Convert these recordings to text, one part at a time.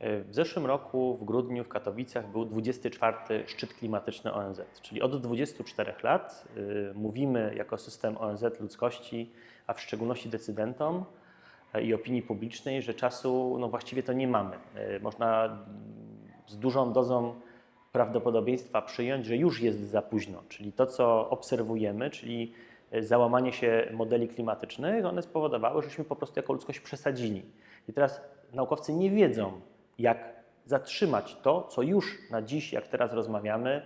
W zeszłym roku, w grudniu w Katowicach był 24. szczyt klimatyczny ONZ, czyli od 24 lat y, mówimy jako system ONZ ludzkości, a w szczególności decydentom y, i opinii publicznej, że czasu no właściwie to nie mamy. Y, Można z dużą dozą prawdopodobieństwa przyjąć, że już jest za późno, czyli to, co obserwujemy, czyli załamanie się modeli klimatycznych, one spowodowały, żeśmy po prostu jako ludzkość przesadzili. I teraz naukowcy nie wiedzą, jak zatrzymać to, co już na dziś, jak teraz rozmawiamy,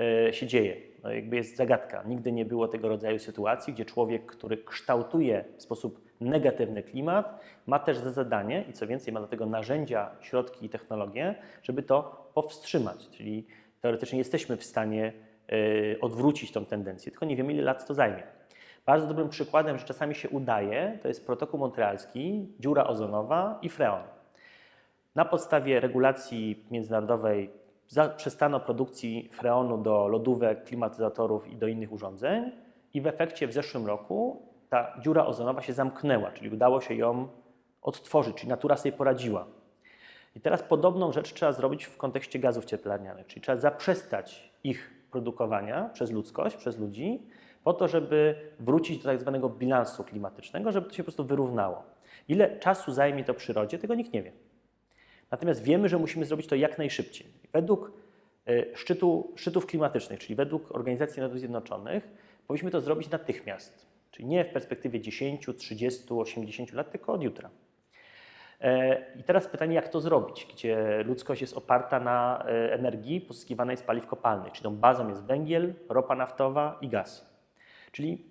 e, się dzieje. No jakby jest zagadka. Nigdy nie było tego rodzaju sytuacji, gdzie człowiek, który kształtuje w sposób negatywny klimat, ma też za zadanie i co więcej, ma do tego narzędzia, środki i technologie, żeby to powstrzymać. Czyli teoretycznie jesteśmy w stanie e, odwrócić tą tendencję, tylko nie wiemy, ile lat to zajmie. Bardzo dobrym przykładem, że czasami się udaje, to jest protokół montrealski, dziura ozonowa i freon. Na podstawie regulacji międzynarodowej przestano produkcji freonu do lodówek, klimatyzatorów i do innych urządzeń i w efekcie w zeszłym roku ta dziura ozonowa się zamknęła, czyli udało się ją odtworzyć, czyli natura sobie poradziła. I teraz podobną rzecz trzeba zrobić w kontekście gazów cieplarnianych, czyli trzeba zaprzestać ich produkowania przez ludzkość, przez ludzi, po to, żeby wrócić do tak zwanego bilansu klimatycznego, żeby to się po prostu wyrównało. Ile czasu zajmie to przyrodzie, tego nikt nie wie. Natomiast wiemy, że musimy zrobić to jak najszybciej. Według y, szczytu, szczytów klimatycznych, czyli według Organizacji Narodów Zjednoczonych, powinniśmy to zrobić natychmiast. Czyli nie w perspektywie 10, 30, 80 lat, tylko od jutra. E, I teraz pytanie, jak to zrobić, gdzie ludzkość jest oparta na e, energii pozyskiwanej z paliw kopalnych, czyli tą bazą jest węgiel, ropa naftowa i gaz. Czyli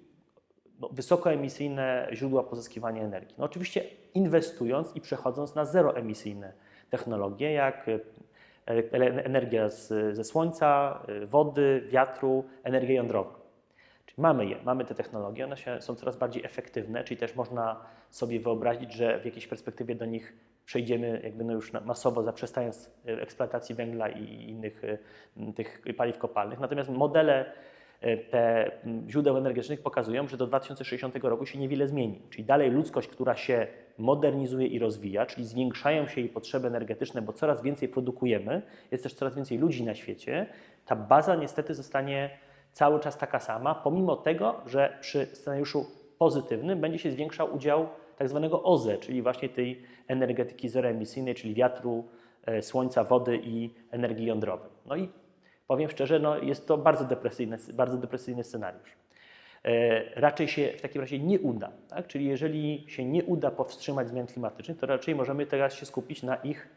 no, wysokoemisyjne źródła pozyskiwania energii. No, oczywiście inwestując i przechodząc na zeroemisyjne technologie, jak e, energia z, ze słońca, wody, wiatru, energia jądrowa. Czyli mamy je, mamy te technologie, one się, są coraz bardziej efektywne, czyli też można sobie wyobrazić, że w jakiejś perspektywie do nich przejdziemy jakby no już masowo, zaprzestając eksploatacji węgla i innych tych paliw kopalnych. Natomiast modele te źródeł energetycznych pokazują, że do 2060 roku się niewiele zmieni. Czyli dalej ludzkość, która się modernizuje i rozwija, czyli zwiększają się jej potrzeby energetyczne, bo coraz więcej produkujemy, jest też coraz więcej ludzi na świecie, ta baza niestety zostanie cały czas taka sama, pomimo tego, że przy scenariuszu pozytywnym będzie się zwiększał udział tak zwanego OZE, czyli właśnie tej energetyki zeroemisyjnej, czyli wiatru, e, słońca, wody i energii jądrowej. No i powiem szczerze, no jest to bardzo depresyjny, bardzo depresyjny scenariusz. E, raczej się w takim razie nie uda. Tak? Czyli jeżeli się nie uda powstrzymać zmian klimatycznych, to raczej możemy teraz się skupić na ich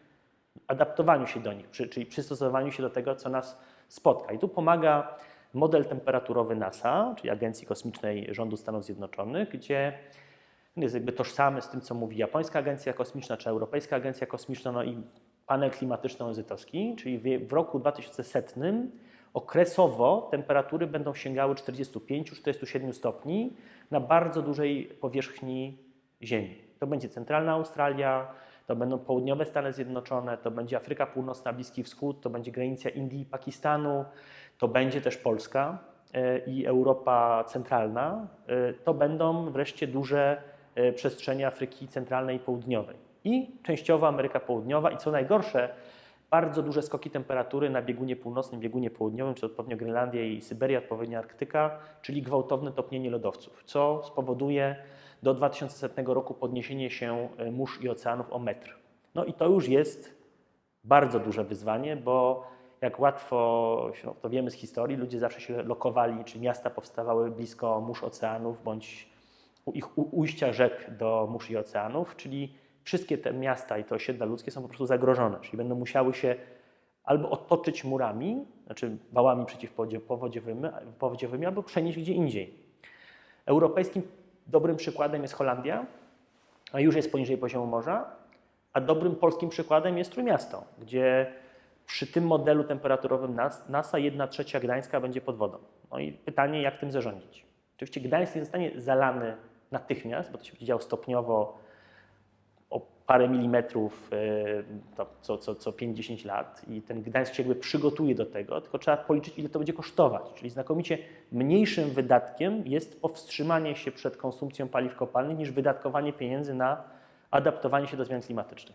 adaptowaniu się do nich, czyli przystosowaniu się do tego, co nas spotka. I tu pomaga model temperaturowy NASA, czyli Agencji Kosmicznej Rządu Stanów Zjednoczonych, gdzie jest jakby tożsamy z tym, co mówi japońska agencja kosmiczna czy europejska agencja kosmiczna, no i panel klimatyczny ONZ-owski, czyli w roku 2100 okresowo temperatury będą sięgały 45-47 stopni na bardzo dużej powierzchni Ziemi. To będzie centralna Australia, to będą południowe Stany Zjednoczone, to będzie Afryka Północna, Bliski Wschód, to będzie granica Indii i Pakistanu, to będzie też Polska e, i Europa Centralna. E, to będą wreszcie duże e, przestrzenie Afryki Centralnej i Południowej i częściowo Ameryka Południowa i co najgorsze, bardzo duże skoki temperatury na biegunie północnym, biegunie południowym, czy odpowiednio Grenlandia i Syberia, odpowiednio Arktyka, czyli gwałtowne topnienie lodowców, co spowoduje do 2100 roku podniesienie się mórz i oceanów o metr. No i to już jest bardzo duże wyzwanie, bo jak łatwo no, to wiemy z historii, ludzie zawsze się lokowali, czy miasta powstawały blisko mórz oceanów, bądź ich ujścia rzek do mórz i oceanów, czyli wszystkie te miasta i te osiedla ludzkie są po prostu zagrożone, czyli będą musiały się albo otoczyć murami, znaczy wałami przeciwpowodziowymi, albo przenieść gdzie indziej. Europejskim dobrym przykładem jest Holandia, a już jest poniżej poziomu morza, a dobrym polskim przykładem jest Trójmiasto, gdzie przy tym modelu temperaturowym NASA 1 trzecia Gdańska będzie pod wodą. No i pytanie, jak tym zarządzić? Oczywiście Gdańsk nie zostanie zalany natychmiast, bo to się będzie działo stopniowo parę milimetrów e, co, co, co 5-10 lat i ten Gdańsk się jakby przygotuje do tego, tylko trzeba policzyć, ile to będzie kosztować. Czyli znakomicie mniejszym wydatkiem jest powstrzymanie się przed konsumpcją paliw kopalnych niż wydatkowanie pieniędzy na adaptowanie się do zmian klimatycznych.